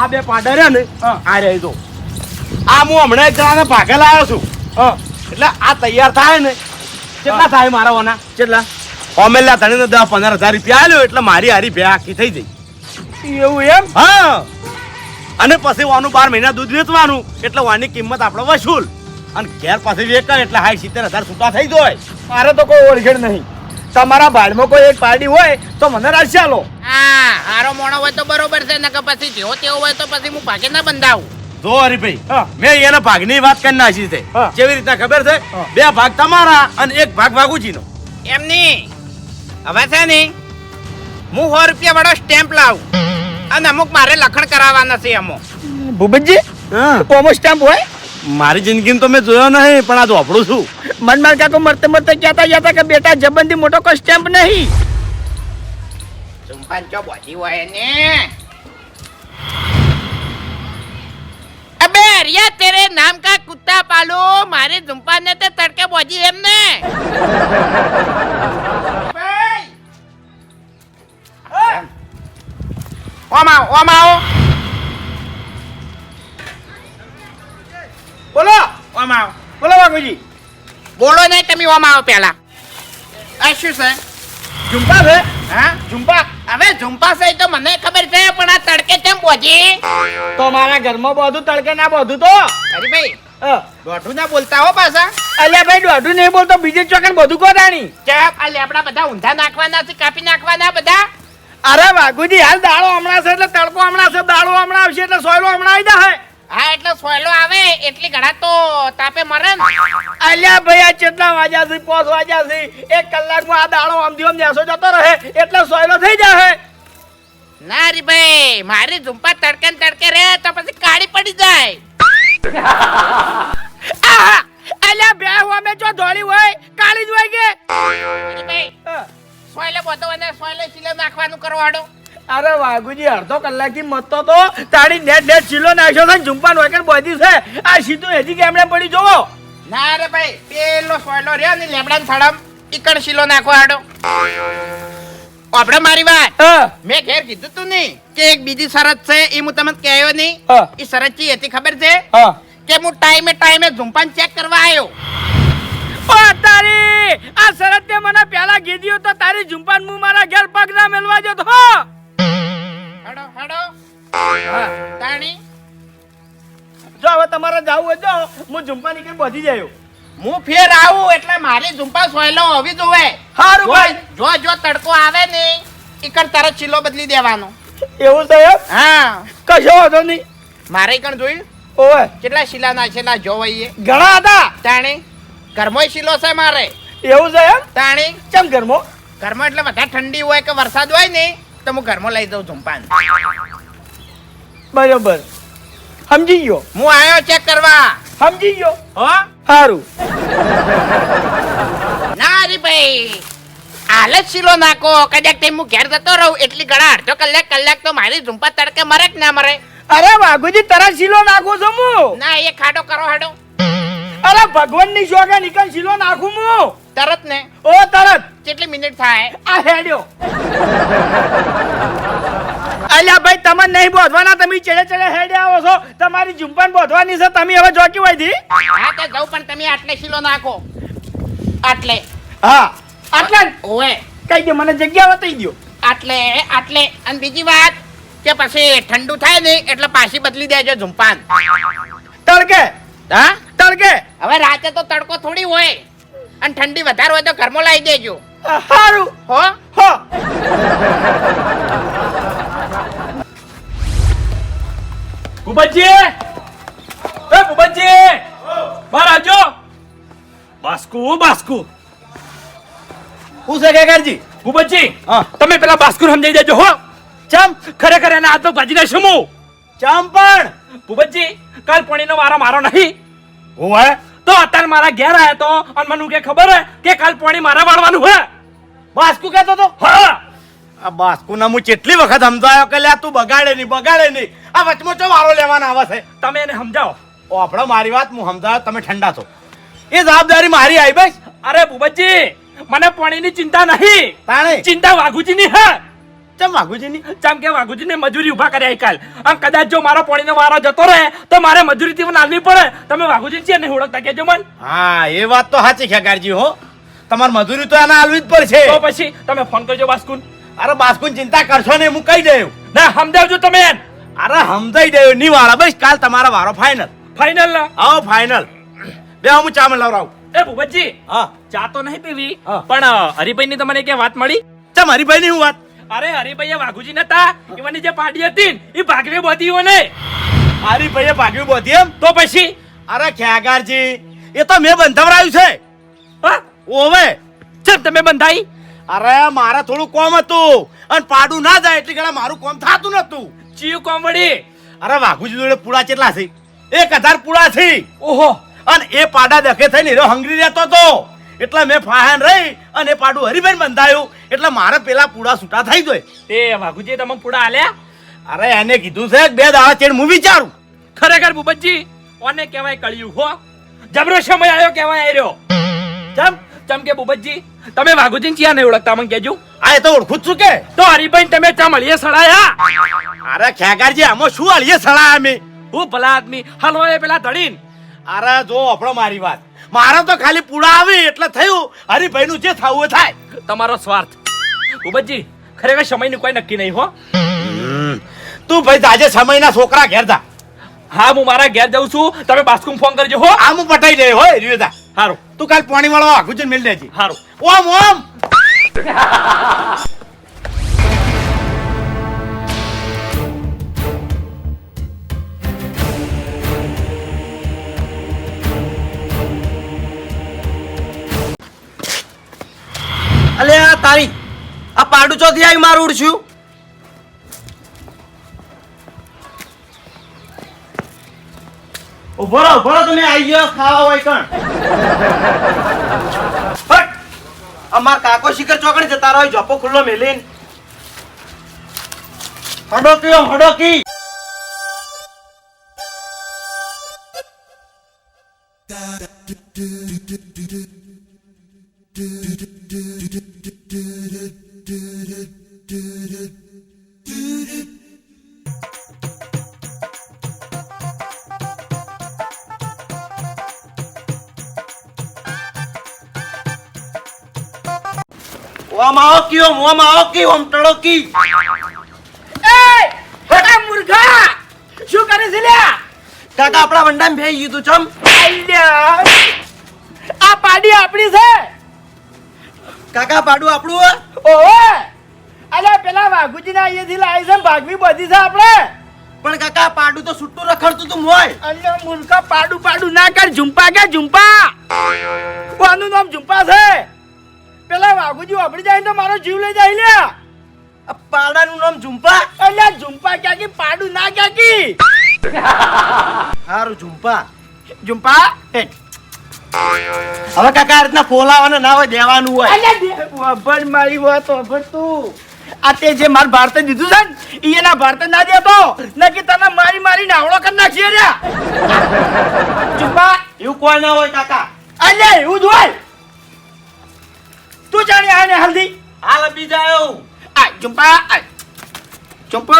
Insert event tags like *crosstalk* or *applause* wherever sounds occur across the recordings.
આ બે પાડા રહ્યા ને. આ રહી દો. આ હું હમણાં એક જણાને ભાગે લાવ્યો છું. એટલે આ તૈયાર થાય ને કેટલા થાય મારા ઓના કેટલા ઓમેલા ધણીને દસ પંદર હજાર રૂપિયા આલ્યો એટલે મારી હારી બે આખી થઈ જઈ એવું એમ? હા. અને પછી વાનું બાર મહિના દૂધ વેચવાનું એટલે વાની કિંમત આપણે વસૂલ. અને ઘેર પાછી વેચાય એટલે હાઈ સિત્તેર હજાર છૂટા થઈ જાય. મારે તો કોઈ ઓળખેડ નહીં. તમારા ભાડમાં કોઈ એક પાર્ટી હોય તો મને રાશી આલો. હા હારો મોણો હોય તો બરોબર છે નકર પછી જેવો તેવો હોય તો પછી હું ભાગે ના બંધાવું. જો હરીભાઈ હા. મેં એના ભાગની વાત કરી નાખી છે. જેવી કેવી રીતના ખબર છે? બે ભાગ તમારા અને એક ભાગ વાઘુજીનો. એમની હવે છે ને હું સો રૂપિયા વાળો સ્ટેમ્પ લાવું. અને અમુક મારે લખણ કરાવવાના છે અમુક ભૂપતજી કોમો સ્ટેમ્પ હોય? મારી જિંદગીમાં તો મેં જોયો નહીં પણ આ ચોપડું છું. મન માર કાકો મરતે મરતે કહેતા જતા કે બેટા જબંદી મોટો કોઈ સ્ટેમ્પ નહીં. ચુંપાન ચો બોજી હોય ને. અબે અરિયા તેરે નામ કા કુત્તા પાલો? મારે ઝુંપા ને તે તડકે બોજી એમ ને. ઓમ ઓમ આવો. ઓમ આવો બોલો બાપુજી. બોલો નહીં તમે ઓમ આવો પેલા આ શું છે? ઝુંપા છે? હા? ઝુંપા. હવે ઝુંપા છે તો મને ખબર છે પણ આ તડકે કેમ બોજી તો મારા ઘરમાં બધું તડકે ના બધું તો? અરે ભાઈ. દોઢું ના બોલતા હો પાછા. અલ્યા ભાઈ દોઢું નહીં બોલતો બીજે ચોકન બધું કોદાણી ચાપ આ લેબડા બધા ઊંધા નાખવાના છે કાપી નાખવાના બધા? અરે વાઘુજી હાલ દાળો હમણાં છે એટલે તડકો હમણાં છે દાળો હમણાં આવશે એટલે સોયલો હમણાં આવી જાય હા એટલે સોયલો આવે એટલી ઘડા તો તાપે મરે અલ્યા ભાઈ આ કેટલા વાગ્યા છે પોસ વાગ્યા છે એક કલાકમાં આ દાડો આમ નેસો જતો રહે એટલે સોયલો થઈ જાય ના રી ભાઈ મારી ઝુંપા તડકે ને તડકે રે તો પછી કાળી પડી જાય! *laughs* અલ્યા બે અમે ચો ધોળી હોય કાળી જ હોય કે? ભાઈ સોયલે બધો અને સોયલે સિલે નાખવાનું કરવાડો અરે વાઘુજી અડધો કલાકથી મતતો તો તારી નેટ નેટ ચીલો નાખ્યો છે ઝુંપાન વગર બધી છે. આ સીધું હજી કેમણે પડી જોવો. ના રે ભાઈ પેલો સોયલો રહ્યો ને લેબડા થડમ ઈકણ નાખો નાખવાડો આપણે મારી વાત. મેં ઘેર કીધું તું નહીં કે એક બીજી શરત છે એ હું તમને કહેયો નહીં. એ શરત ચી હતી ખબર છે? કે હું ટાઈમે ટાઈમે ઝુંપાન ચેક કરવા આવ્યો તારી આ શરત મને પેલા કીધી તો તારી ઝુંપાન હું મારા ઘેર પગ ના મેલવા જતો હડો હડો. હા, તાણી. જો હવે તમારે જવું હોય તો હું ઝુંપાની કઈ બધી જાયો હું ફેર આવું એટલે મારી ઝુંપા સોયલો હોવી જોવે. સારું જો ભાઈ. જો જો તડકો આવે ને ઈકણ તરત ચીલો બદલી દેવાનો. એવું સાહેબ હા. કશો વાંધો નહીં. મારે ઈકણ જોયું? ઓય કેટલા શીલા નાખેલા જોવાઈએ ઘણા હતા. તાણી ઘરમોય શીલો છે મારે. એવું છે એમ? તાણી. ચમ ગરમો ઘરમાં એટલે બધા ઠંડી હોય કે વરસાદ હોય ને તો હું ઘરમાં લઈ જાઉં ઝુંપાન બરોબર. સમજી ગયો. હું આવ્યો ચેક કરવા. સમજી ગયો. હો? સારું ના રે ભાઈ. હાલ શીલો નાખો. કદાચ તે હું ઘેર જતો રહું. એટલી ઘણા અડધો કલાક કલાક તો મારી ઝુંપા તડકે મરે કે ના મરે? અરે વાઘુજી તરત શીલો નાખું છું હું. ના એ ખાડો કરો હાડો. અરે ભગવાનની શોખે નીકળ શીલો નાખું હું. તરત ને. ઓ તરત. કેટલી મિનિટ થાય? આ હેડ્યો અલ્યા ભાઈ તમે નહીં બોધવાના તમે ચડે ચડે હેડે આવો છો. તમારી ઝુંપણ બોધવાની છે. તમે હવે જોકી હોયથી હા તો જાઉં પણ તમે આટલે શીલો નાખો. આટલે. હા. આટલે? ઓએ કઈ દે મને જગ્યા બતાવી દો આટલે આટલે. અને બીજી વાત કે પછી ઠંડુ થાય ને એટલે પાછી બદલી દેજો ઝુંપાન તડકે. હા? તડકે. હવે રાતે તો તડકો થોડી હોય. અને ઠંડી વધારે હોય તો ઘરમાં લાવી દેજો. સારું હો? હો. ભૂપતજી! એ ભૂપતજી! બહાર આવજો. બાસ્કુ બાસ્કુ. હું છે કેકરજી? ભૂપતજી હા. તમે પેલા બાસ્કુ સમજાઈ દેજો હો. ચમ? ખરેખર એના હાથમાં ભાજી નાખશું હું ચમ પણ? ભૂપતજી કાલ પોણીનો વારો મારો નહીં. હું હે? તો અત્યારે મારા ઘેર આવ્યો તો અને મને કે ખબર હે કે કાલ પોણી મારા વાળવાનું હે? બાસ્કુ કહેતો તો? હા. આ બાસ્કુ ના હું કેટલી વખત સમજાયો કે લ્યા તું બગાડે નહીં બગાડે નહીં. આ વચમાં ચો વારો લેવાના આવે છે? તમે એને સમજાવો. ઓફળો મારી વાત હું સમજાવ તમે ઠંડા છો. એ જવાબદારી મારી આવી ભાઈ અરે ભૂપતજી મને પોણીની ચિંતા નહીં. ચિંતા વાઘુજીની હે. ચમ વાઘુજીની ચમ કે વાઘુજીને મજૂરી ઊભા કર્યા કાલ. આમ કદાચ જો મારો પોણીનો વારો જતો રહે તો મારે મજૂરીથી થી નાલવી પડે. તમે વાઘુજી છે નહીં ઓળખતા કેજો મન. હા એ વાત તો સાચી ખેગારજી હો. તમાર મજૂરી તો આને આલવી જ તો પડશે પછી તમે ફોન કરજો બાસ્કુન. અરે બાસ્કુન ચિંતા કરશો ને હું કહી દઉં. ના સમજાવજો તમે. અરે સમજાઈ દઉં ની વાળા બસ કાલ તમારા વારો ફાઇનલ ફાઇનલ ના? આવો ફાઇનલ બે હું ચામલ લવરાવું એ ભૂપતજી હા. ચા તો નહીં પીવી. પણ હરિભાઈ ની તમને ક્યાં વાત મળી? ચમ હરિભાઈ ની હું વાત? અરે હરિભાઈ વાઘુજી નતા? એવાની જે પાડી હતી એ ભાગવી બોધી ને. હરીભાઈએ ભાગવી બોધી એમ? તો પછી? અરે ખ્યાગારજી એ તો મેં બંધાવરાયું છે. હા? ઓવે. ચમ તમે બંધાઈ? અરે મારે થોડું કોમ હતું. અને પાડું ના જાય એટલે ઘણા મારું કોમ થાતું નતું ચિયું કોમડી અરે વાઘુજી જોડે પૂળા કેટલા છે? એક હજાર પૂળા છે. ઓહો. અને એ પાડા દખે થઈને હંગરી રહેતો તો એટલે મેં ફાહાન રહી અને પાડું હરિભાઈ બંધાયું. એટલે મારે પેલા પૂડા છૂટા થઈ જાય. તે વાઘુજી તમે પૂડા આલ્યા? અરે એને કીધું છે બે દાડા ચેડ હું વિચારું. ખરેખર ભૂપતજી ઓને કહેવાય કળિયું હો? જબરો સમય આવ્યો કહેવાય આવ્યો ચમ? ચમ કે બુબજી તમે વાઘુજી ચિયા નહીં ઓળખતા મને કેજો આ એ તો ઓળખું છું કે. તો હરિભાઈ તમે ચમ અળીએ સડાયા અરે ખેગારજી આમાં શું અળીએ સળાયા અમે? હું ભલા આદમી હલવાય પેલા ધડીન. અરે જો આપણો મારી વાત. મારે તો ખાલી પૂડા આવી એટલે થયું. હરીભાઈ નું જે થવું થાય. તમારો સ્વાર્થ. ભૂપતજી ખરેખર સમયનું કોઈ નક્કી નહીં હો. તું ભાઈ આજે સમયના છોકરા ઘેર જા. હા હું મારા ઘેર જઉં છું. તમે બાસ્કુમ ફોન કરજો હો. આમ પટાઈ જાય હોય રિવેદા હારું. તું કાલ પાણી વાળો આખું મિલ દેજી હારું. ઓમ ઓમ. અલે આ તારી આ પાડું ચોથી આવી મારું ઉડશું? ઊભો રહો ઊભો તમે આવી ગયો ખાવા હોય કણ? હટ! અમાર કાકો શિખર ચોકડી જતા રહ્યો જોપો ખુલ્લો મેલીન. હડો Do do do do આવો કી ઓકી ઓમ આવો ઓકી ઓમ ટળોકી એ ખોટા મુર્ગા શું કરે છે લ્યા? કાકા આપણા વંડામાં ભેઈ ગયું તું ચમ આ પાડી આપણી છે. કાકા પાડું આપણું? ઓહે! અલ્યા પેલા વાઘુજીના અહીંયાથી લાવી છે ભાગવી બધી છે આપણે. પણ કાકા પાડું તો સુટ્ટું રખડતું તું મોય. અલ્યા મૂર્ખા પાડું પાડું ના કર. ઝુંપા કે ઝુંપા? કોનું નામ ઝુંપા છે? પેલા વાઘુજી વાપરી જાય તો મારો જીવ લઈ જાય લ્યા. પાડાનું નામ ઝુંપા? અલ્યા ઝુંપા ક્યાં કે પાડું ના ક્યાં કી હારું ઝુંપા. ઝુંપા? હવે કાકા આ રીતના ફોલાવાનું ના હોય દેવાનું હોય. વભર મારી વાત વભર તું. આ તે જે માર ભારતે દીધું છે ને ઈ એના ભારતે ના દેતો નકી તને મારી મારી નાવડો કરી નાખીએ રે ઝુંપા એવું કોઈ ના હોય કાકા? અલ્યા એવું જ હોય. તું જાણી આને હલ્દી હાલ આપી જાયો. આ ઝુંપા આ ઝુંપો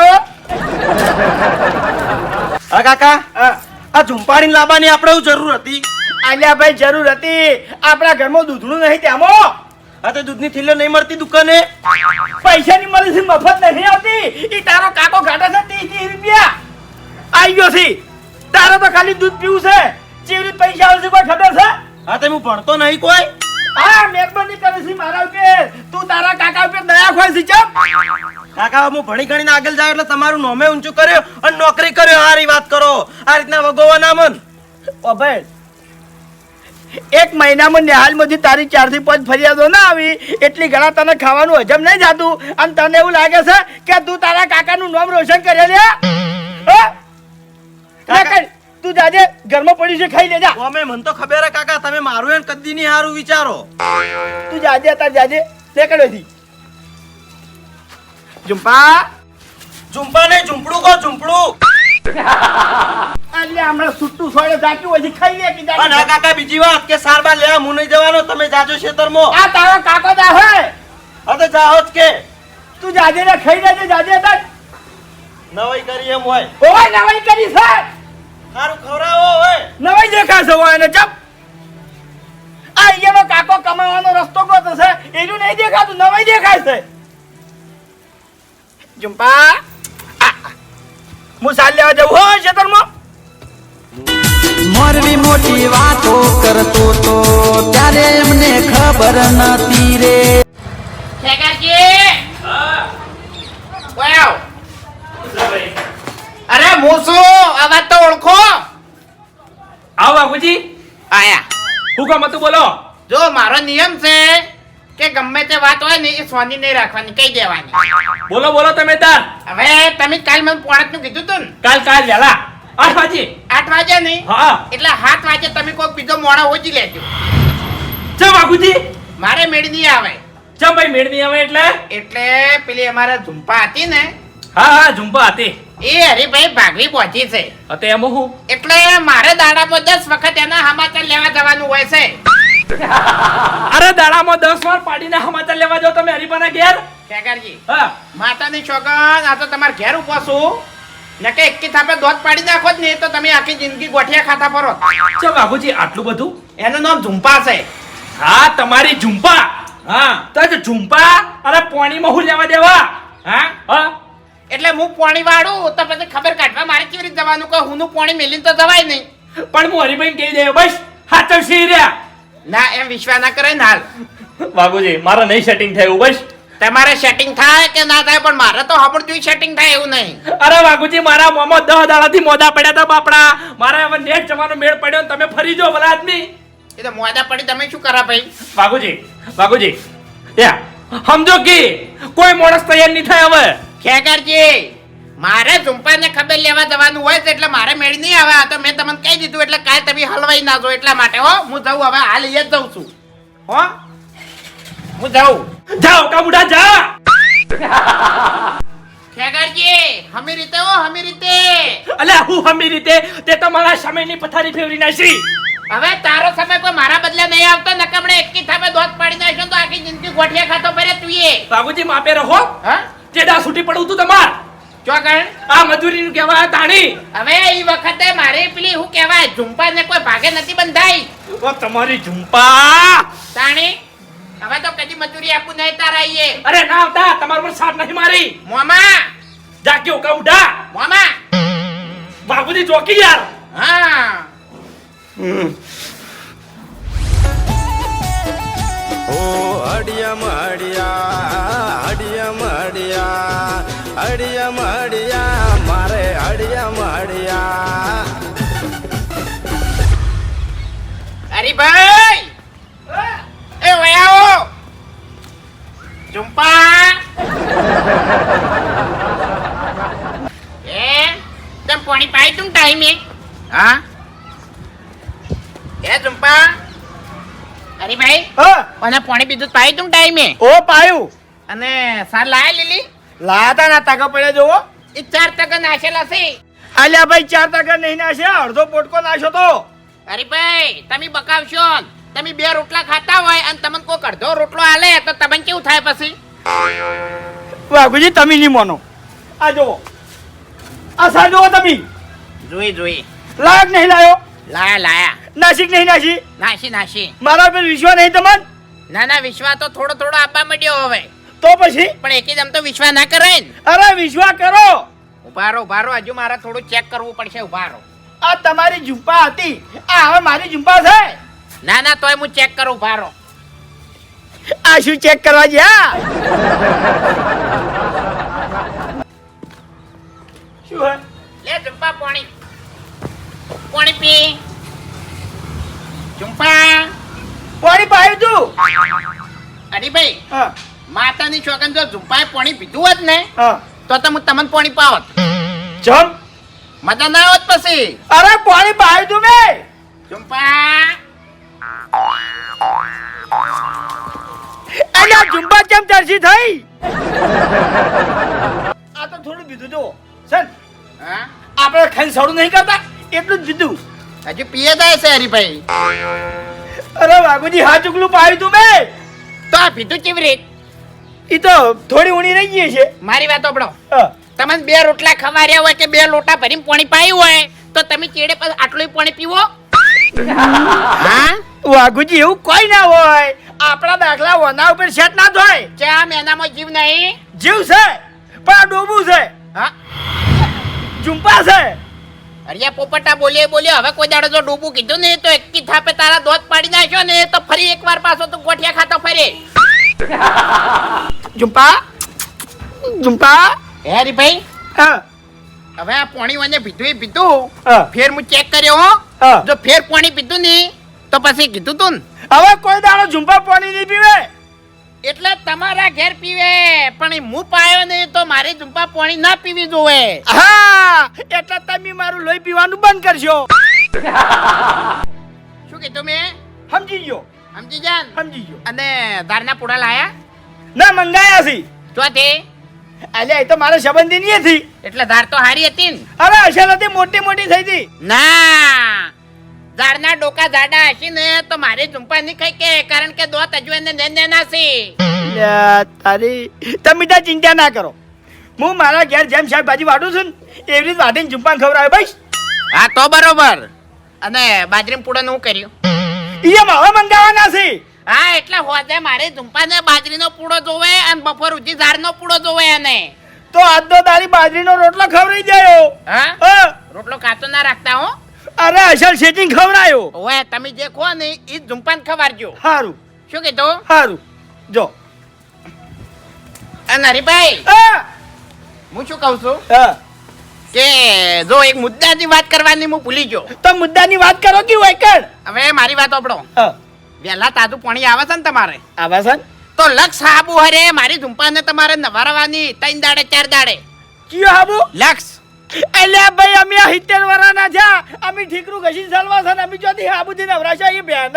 હા કાકા આ ઝુંપાડીને લાવવાની આપણે એવું જરૂર હતી? અલ્યા ભાઈ જરૂર હતી. આપણા ઘરમાં દૂધનું નહીં ત્યાંમાં આ તો દૂધની થેલીઓ નહીં મળતી દુકાને. પૈસાની મળી છે મફત નહીં આવતી. એ તારો કાકો ગાડે છે ત્રીસ ત્રીસ રૂપિયા. આઈ ગયો છે. તારે તો ખાલી દૂધ પીવું છે. ચેવી રીતે પૈસા આવશે કોઈ ખબર છે? હા તે હું ભણતો નહીં કોઈ. હા મહેરબાની કરે છે મારા ઉપર તું તારા કાકા ઉપર દયા ખોય છે ચમ. કાકા હું ભણી ગણીને આગળ જાય એટલે તમારું નોમે ઊંચું કર્યો અને નોકરી કર્યો હારી વાત કરો. આ રીતના વગોવા ના મન. ઓ ભાઈ એક મહિનામાં નિહાલમાંથી તારી ચારથી પાંચ ફરિયાદો ના આવી. એટલી ઘણા તને ખાવાનું હજમ નહીં જાતું અને તને એવું લાગે છે કે તું તારા કાકાનું નામ રોશન કરે લે હે? તું જાજે ઘરમાં પડ્યું છે ખાઈ લેજા. અમે મન તો ખબર હે કાકા તમે મારું એમ કદી નહીં હારું વિચારો. તું જાજે તાર જાજે. લે કડેથી જુમ્પા ઝુંપા ને ઝુંપડું કો ઝુંપડું. એટલે હમણાં સુટ્ટું સોળે જાક્યું હોય ખાઈ લે કે જાજે ના કાકા બીજી વાત કે સારવાર લેવા હું નહીં જવાનો તમે જાજો ખેતરમાં. આ તારો કાકો જા હે. હા તો જાઓ જ કે. તું જાજે ને ખાઈ લેજે જાજે તાર. નવાઈ કરી એમ હોય. ઓય નવાઈ કરી છે. સારું ખવરાવો હોય નવાઈ દેખાશે હોય ને ચપ. આ અહીંયાનો કાકો કમાવાનો રસ્તો ગોતો છે એનું નહીં દેખાતું નવાઈ દેખાય છે. હું સાલ લેવા જવું હો ખેતરમાં મોરવી મોટી વાતો કરતો તો ત્યારે એમને ખબર નતી રે. અરે હું શું અવાજ તો ઓળખો બાપુજી? આયા. હુકમ કામ હતું બોલો. જો મારો નિયમ છે કે ગમે તે વાત હોય ને એ સોની નહીં રાખવાની કઈ દેવાની. બોલો બોલો તમે તાર. હવે તમે કાલ મને પોણતનું કીધું તું કાલ કાલ વેલા. આઠ વાગે. આઠ વાગ્યા નહીં? હા. એટલે સાત વાગે તમે કોઈ બીજો મોડા ઓછી લેજો. ચમ બાપુજી? મારે મેળ નહીં આવે. ચમ ભાઈ મેળ નહીં આવે એટલે? એટલે પેલી અમારા ઝુંપા હતી ને? હા હા ઝુંપા હતી. એ હરીભાઈ ભાગવી પહોંચી છે. અતે એમ હું? એટલે મારે દાડા સમાચાર લેવા હોય છે. અરે દાડામાં દસ વાર પાડીને સમાચાર લેવા જાવ તમે હરીફાના ઘેર. ખેગારજી હા. માતાની છોકન આ તો તમારે ઘેર ઉપવાસું ને કે એકી થાપે દોધ પાડી નાખો જ નહીં તો તમે આખી જિંદગી ગોઠિયા ખાતા પરો ચમ બાબુજી આટલું બધું? એનું નામ ઝુંપા છે. હા તમારી ઝુંપા. હા તો જ ઝુંપા અરે પાણીમાં હું લેવા દેવા. હા હા. એટલે હું પોણી વાળું તો પછી ખબર કાઢવા મારે કેવી રીતે જવાનું કે હું પોણી મેલીને તો જવાય નહીં. પણ હું હરિભાઈ કહી દે બસ. હાચવ સી રહ્યા ના એમ વિશ્વાસ ના કરે ને હાલ. બાબુજી મારે નહીં સેટિંગ થયું બસ. તમારે સેટિંગ થાય કે ના થાય પણ મારે તો હમણાં સેટિંગ થાય એવું નહીં. અરે બાબુજી મારા મોમો દહ દાડાથી મોદા પડ્યા હતા બાપડા. મારે હવે નેટ જવાનો મેળ પડ્યો ને તમે ફરી જો ભલા આદમી. એ તો મોદા પડી તમે શું કરા ભાઈ? બાબુજી બાબુજી યા સમજો કે કોઈ માણસ તૈયાર નહીં થાય હવે. ખેગારજી મારે ઝુંપાને ખબર લેવા જવાનું હોય છે એટલે મારે મેળ નહીં આવે. આ તો મેં તમને કહી દીધું એટલે કાલ તમે હલવાઈ ના જો એટલા માટે હો. હું જઉં હવે હાલ એ જ જઉં છું. હો? હું જાઉં. જાઓ કાબુડા જા! ખેગારજી હમી રીતે હો હમી રીતે. અલ્યા હું હમી રીતે? તે તો મારા સમયની પથારી ફેરવી નાશી હવે તારો સમય કોઈ મારા બદલે નહીં આવતો નકમણે એકી થાપે દોત પાડી નાખ્યો તો આખી જિંદગી ગોઠિયા ખાતો ફરે તું એ. બાબુજી માપે રહો. હા? દા છૂટી પડું તું તમાર. ચોકણ આ મજૂરીનું કહેવાય તાણી હવે એ વખતે મારે પેલી શું કહેવાય ઝુંપા ને કોઈ ભાગે નથી બંધાઈ. ઓ તમારી ઝુંપા. તાણી હવે તો કદી મજૂરી આપું નહીં તારા આઈએ અરે ના આવતા તમારા પર સાપ નહીં મારી. મોમા. જા કે ઓકા ઉઠા મોમા. બાબુજી ચોકી યાર. હા. ઓ અડિયા અડિયમ અડિયા અડિયમ અડિયા મારે અરે ભાઈ! એ વયાઓ ઝુંપા એ તમ પાણી પાઈ તું ટાઈમે હા? એ ઝુંપા હરીભાઈ હા. મને પાણી બીજું પાઈ તું ટાઈમે ઓ પાયું. અને સાર લાય લીલી? લાતા ના તાકા પડ્યા જોવો. એ ચાર ટકા નાશેલા છે. આલ્યા ભાઈ ચાર તાકા નહીં નાખ્યા અડધો પોટકો નાશો તો. હરીભાઈ તમે બકાવશો તમે બે રોટલા ખાતા હોય અને તમને કોઈ અડધો રોટલો આલે તો તમને કેવું થાય પછી? વાઘુજી તમે નહીં માનો. આ જોવો. આ સા જુઓ તમે. જોઈ જોઈ. લાયક નહીં લાયો. લાયા લાયા. નાસિક નહીં નાસી નાશી નાશી. મારા પર વિશ્વાસ નહીં તમને ના ના વિશ્વાસ તો થોડો થોડો આપવા મળ્યો હવે. તો પછી? પણ એક એકદમ તો વિશ્વાસ ના કરાય ને. અરે વિશ્વાસ કરો. ઊભા રહો ઊભા રહો. હજુ મારે થોડું ચેક કરવું પડશે ઊભા રહો. આ તમારી ઝુંપા હતી. આ હવે મારી ઝુંપા છે. ના ના તોય હું ચેક કરું ઊભા રહો. આ શું ચેક કરવા જ્યા શું હે? લે ઝુંપા પાણી. પાણી પી. ઝુંપા પાણી પાયું તું? હરીભાઈ હા. માતાની છોકન જો ઝુંપાએ પાણી પીધું હોત ને તો તો હું તમને પાણી પાવત. ચમ. મજા ના આવત પછી? અરે પાણી પાવી તું મેં. ઝુંપા. અલ્યા ઝુંપા કેમ તરસી થઈ? આ તો થોડું બીધું જો સર આપણે ખાઈ સડું નહીં કરતા એટલું જ પીધું હજુ પીએ થાય છે હરીભાઈ. અરે બાબુજી હા ચુકલું પાવી તું મેં. તો આ પીધું કેવી રીત? ઈ તો થોડી ઊણી રહી ગઈ છે. મારી વાત સાંભળો. તમને બે રોટલા ખવાર્યા હોય કે બે લોટા ભરીને પાણી પાયું હોય તો તમે ચેડે પર આટલું પાણી પીવો? હા? વાઘુજી એવું કોઈ ના હોય. આપણા દાખલા ઓના ઉપર સેટ ના થાય. આ મેનામાં જીવ નહીં? જીવ છે પણ આ ડોબું છે. હા? ઝુંપા છે. અરિયા પોપટા બોલીએ બોલીએ હવે કોઈ દાડો જો ડૂબું કીધું ને તો એક થાપે તારા દોત પાડી નાખ્યો ને તો ફરી એકવાર પાછો તું ગોઠિયા ખાતો ફરે. ઝુંપા ઝુંપા હે હરીભાઈ હા. હવે આ પાણી મને પીધું. એ પીધું ફેર હું ચેક કર્યો હો. જો ફેર પાણી પીધું ની તો પછી કીધું તું હવે કોઈ દાડો ઝુંપા પાણી નહીં પીવે. એટલે તમારા ઘેર પીવે પણ હું પાયો નહીં તો મારે ઝુંપા પાણી ના પીવી જોવે. હા એટલે તમે મારું લોહી પીવાનું બંધ કરશો. શું કીધું મેં? સમજી ગયો. સમજી જાન? સમજી ગયો. અને ધારના પૂડા લાયા? ના મંગાયા છે. તો તે અલ્યા એ તો મારા સંબંધી ની હતી. એટલે ધાર તો હારી હતી ને. અરે અસલ હતી મોટી મોટી થઈ હતી. ના. ઝાડના ડોકા ઝાડા હશે ને તો મારે ઝુંપા નહીં ખાઈ કે કારણ કે દોત હજુ એને ને ને લ્યા, તારી તમે ત્યાં ચિંતા ના કરો. હું મારા ઘેર જેમ શાકભાજી વાટું છું ને એવી રીતે વાટીને ઝુંપાન ખવડાવે ભાઈ હા તો બરોબર. અને બાજરી પૂડાનું હું કર્યું? એ હવે મંગાવવાના છે. હા એટલે હોજે મારે ઝુંપાને બાજરીનો પૂડો જોવે અને બપોર સુધી ઝાડનો પૂડો જોવે એને. તો આજ તો તારી બાજરીનો રોટલો ખવડાઈ જાયો હા. રોટલો કાતો ના રાખતા હો? અરે અસલ સેટિંગ ખવડાયો. ઓય તમે જે ખો ને એ જ ઝુંપાન ખવારજો. સારું શું કહેતો સારું જો. અને હરીભાઈ હું શું કહું છું? હા. કે જો એક મુદ્દાની વાત કરવાની હું ભૂલી ગયો. તો મુદ્દાની વાત કરો કે હોય કર હવે મારી વાત આપણો વહેલા તાજું પાણી આવે છે ને તમારે. આવે છે? તો લક્ષ હાબુ હરે મારી ઝુંપાને તમારે નવારવાની ત્રણ દાડે ચાર દાડે. કયો હાબુ? લક્ષ. અલ્યા ભાઈ અમે આ વરાના છે. અમે ઠીકરું ઘસી ચાલવા છે ને અમે હાબુ હાબુથી નવરાશા એ બેન.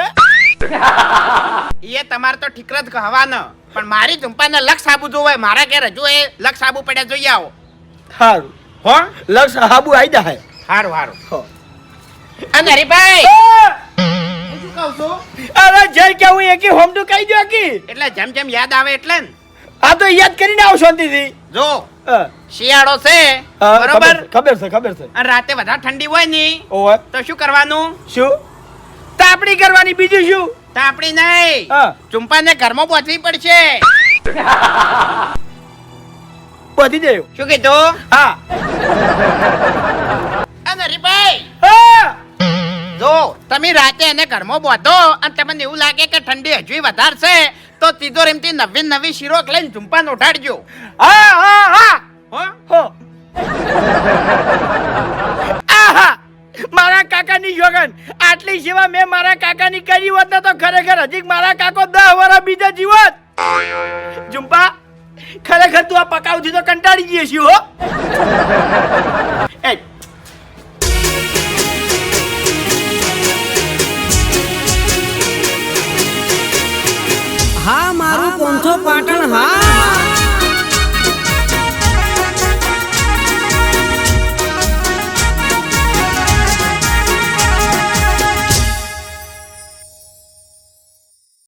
એ તમારે તો ઠીકર જ કહેવાનો પણ મારી ઝુંપાને લક્ષ હાબુ જોવે મારા ઘેર હજુ એ લક્ષ હાબુ પડ્યા જોઈ આવો. સારું હો? લક્ષ હાબુ આવી જાય હારું હારું. હો. હું શું કહું છું? અરે જય કેવું એકી હોમ ટુ કહી દો કી એટલે જેમ જેમ યાદ આવે એટલે ને. આ તો યાદ કરીને આવો શાંતિથી. જો શિયાળો છે બરોબર? ખબર છે ખબર છે. અને રાતે વધારે ઠંડી હોયની તો શું કરવાનું? શું? તાપડી કરવાની બીજું શું? તાપડી નહીં. હા. ચુંપાને ઘરમાં પહોંચવી પડશે. *laughs* પતી ગયું શું કીધું? હા. અને જો તમે રાતે એને ઘરમાં બોધો અને તમને એવું લાગે કે ઠંડી હજુ વધારશે તો તો તિજોરીમાંથી નવી નવી શીરો લઈને ઝુંપાન ઉઠાડજો હા હા હા. હો? મારા કાકાની જોગન. આટલી સેવા મેં મારા કાકાની કરી હોત ને તો ખરેખર હજી મારા કાકો દસ વર્ષ બીજા જીવત. જુમ્પા ખરેખર તું આ પકાવથી તો કંટાળી ગઈ છીએ હો. *laughs* એ. હા મારું પોંથો પાટણ હા.